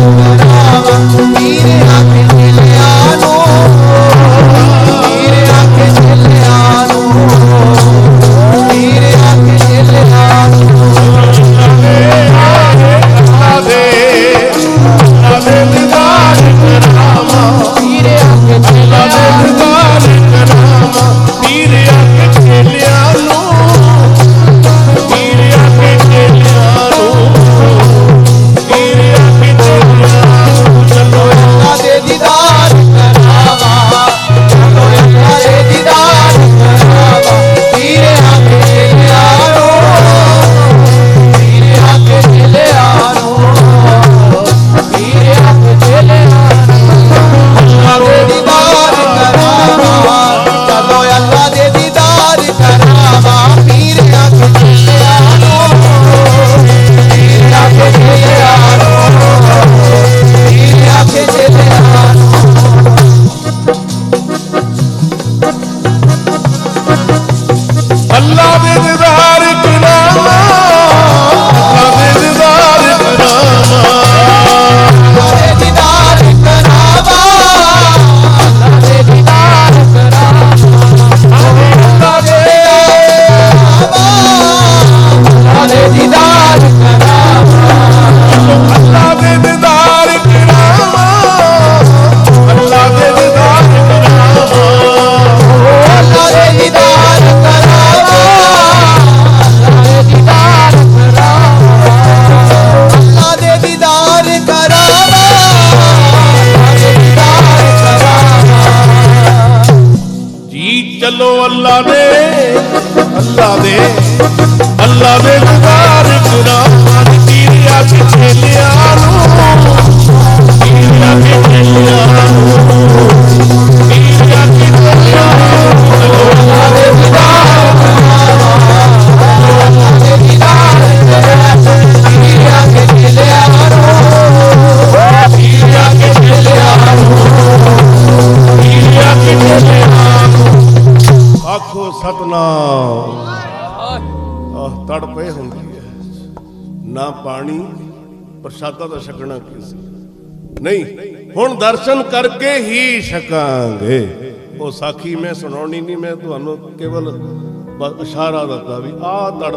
Lord. चलो अल्लाह ने अल्लाह ने अल्लाह ने गुजार गुनाह की रिया की ਸਤਨਾਮ। ਆਹ ਤੜ ਪਏ ਹੁੰਦੀ ਹੈ ਨਾ ਪਾਣੀ ਪ੍ਰਸ਼ਾਦਾ ਦਾ ਛਕਣਾ ਕੀ ਸੀ? ਨਹੀਂ ਹੁਣ ਦਰਸ਼ਨ ਕਰਕੇ ਹੀ ਛਕਾਂਗੇ। ਉਹ ਸਾਖੀ ਮੈਂ ਸੁਣਾਉਣੀ ਨਹੀਂ ਮੈਂ ਤੁਹਾਨੂੰ ਕੇਵਲ ਇਸ਼ਾਰਾ ਦਿੱਤਾ ਵੀ ਆਹ ਤੜ